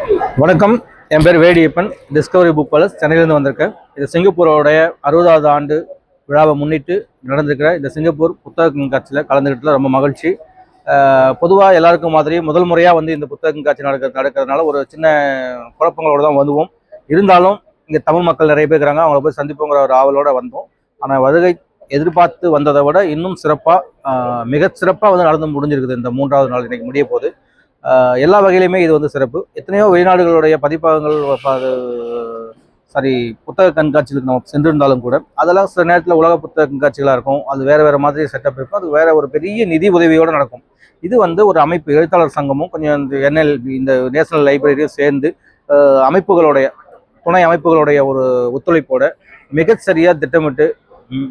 வணக்கம். என் பேர் Vediyappan. Discovery book palace சென்னையிலேருந்து வந்திருக்கேன். இது சிங்கப்பூரோடைய அறுபதாவது ஆண்டு விழாவை முன்னிட்டு நடந்திருக்கிற இந்த சிங்கப்பூர் புத்தக கண்காட்சியில் கலந்துக்கிட்டதில் ரொம்ப மகிழ்ச்சி. பொதுவாக எல்லாருக்கும் மாதிரி முதல் முறையாக வந்து இந்த புத்தக கண்காட்சி நடக்க நடக்கிறதுனால ஒரு சின்ன குழப்பங்களோடு தான் வந்துவோம் இருந்தாலும் இங்கே தமிழ் மக்கள் நிறைய பேர் இருக்கிறாங்க. அவங்கள போய் சந்திப்போங்கிற ஒரு ஆவலோடு வந்தோம். ஆனால் வருகை எதிர்பார்த்து வந்ததை விட இன்னும் சிறப்பாக மிக சிறப்பாக வந்து நடந்து முடிஞ்சிருக்குது இந்த மூன்றாவது நாள் இன்றைக்கி முடிய போகுது. எல்லா வகையிலுமே இது வந்து சிறப்பு. எத்தனையோ வெளிநாடுகளுடைய பதிப்பகங்கள் சாரி புத்தக கண்காட்சிகளுக்கு நம்ம சென்றிருந்தாலும் கூட அதெல்லாம் சில நேரத்தில் உலக புத்தக கண்காட்சிகளாக இருக்கும். அது வேறு வேற மாதிரி செட்டப் இருக்கும். அது வேற ஒரு பெரிய நிதி உதவியோடு நடக்கும். இது வந்து ஒரு அமைப்பு எழுத்தாளர் சங்கமும் கொஞ்சம் இந்த என்எல்பி இந்த நேஷனல் லைப்ரரியும் சேர்ந்து அமைப்புகளுடைய துணை அமைப்புகளுடைய ஒரு ஒத்துழைப்போட மிகச்சரியாக திட்டமிட்டு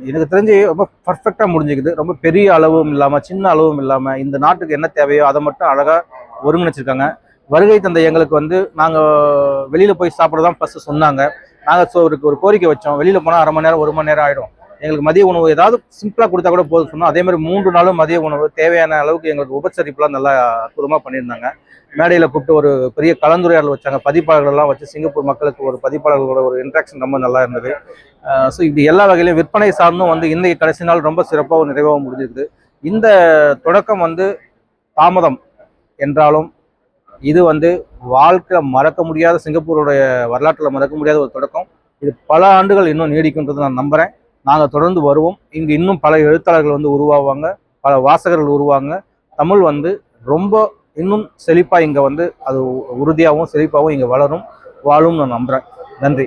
எனக்கு தெரிஞ்சு ரொம்ப பர்ஃபெக்டாக முடிஞ்சுக்குது. ரொம்ப பெரிய அளவும் இல்லாமல் சின்ன அளவும் இல்லாமல் இந்த நாட்டுக்கு என்ன தேவையோ அதை மட்டும் அழகாக ஒருங்கிணைச்சிருக்காங்க வருகை தந்த எங்களுக்கு வந்து நாங்கள் வெளியில் போய் சாப்பிட தான் ஃபஸ்ட்டு சொன்னாங்க. நாங்கள் ஸோ ஒரு ஒரு கோரிக்கை வச்சோம். வெளியில் போனால் அரை மணி நேரம் ஒரு மணி நேரம் ஆகிடும் எங்களுக்கு மதிய உணவு ஏதாவது சிம்பிளாக கொடுத்தா கூட போதும் சொன்னோம். அதே மாதிரி மூன்று நாளும் மதிய உணவு தேவையான அளவுக்கு எங்களுக்கு உபசரிப்புலாம் நல்லா அற்புதமாக பண்ணியிருந்தாங்க. மேடையில் கூப்பிட்டு ஒரு பெரிய கலந்துரையாடல் வச்சாங்க. பதிப்பாளர்கள்லாம் வச்சு சிங்கப்பூர் மக்களுக்கு ஒரு பதிப்பாளர்களோட ஒரு இன்ட்ராக்ஷன் ரொம்ப நல்லா இருந்தது. ஸோ இப்படி எல்லா வகையிலும் விற்பனை சார்ந்தும் வந்து இன்றைக்கு கடைசி நாள் ரொம்ப சிறப்பாக நிறைவாக முடிஞ்சிருக்குது. இந்த தொடக்கம் வந்து தாமதம். என்றாலும் இது வந்து வாழ்க்கை மறக்க முடியாத சிங்கப்பூருடைய வரலாற்றில் மறக்க முடியாத ஒரு தொடக்கம். இது பல ஆண்டுகள் இன்னும் நீடிக்குன்றது நான் நம்புகிறேன் நாங்கள் தொடர்ந்து வருவோம். இங்கு இன்னும் பல எழுத்தாளர்கள் வந்து உருவாவாங்க. பல வாசகர்கள் உருவாங்க. தமிழ் வந்து ரொம்ப இன்னும் செழிப்பாக இங்கே வந்து அது உறுதியாகவும் செழிப்பாகவும் இங்கே வளரும். வாழும்னு நான் நம்புகிறேன் நன்றி.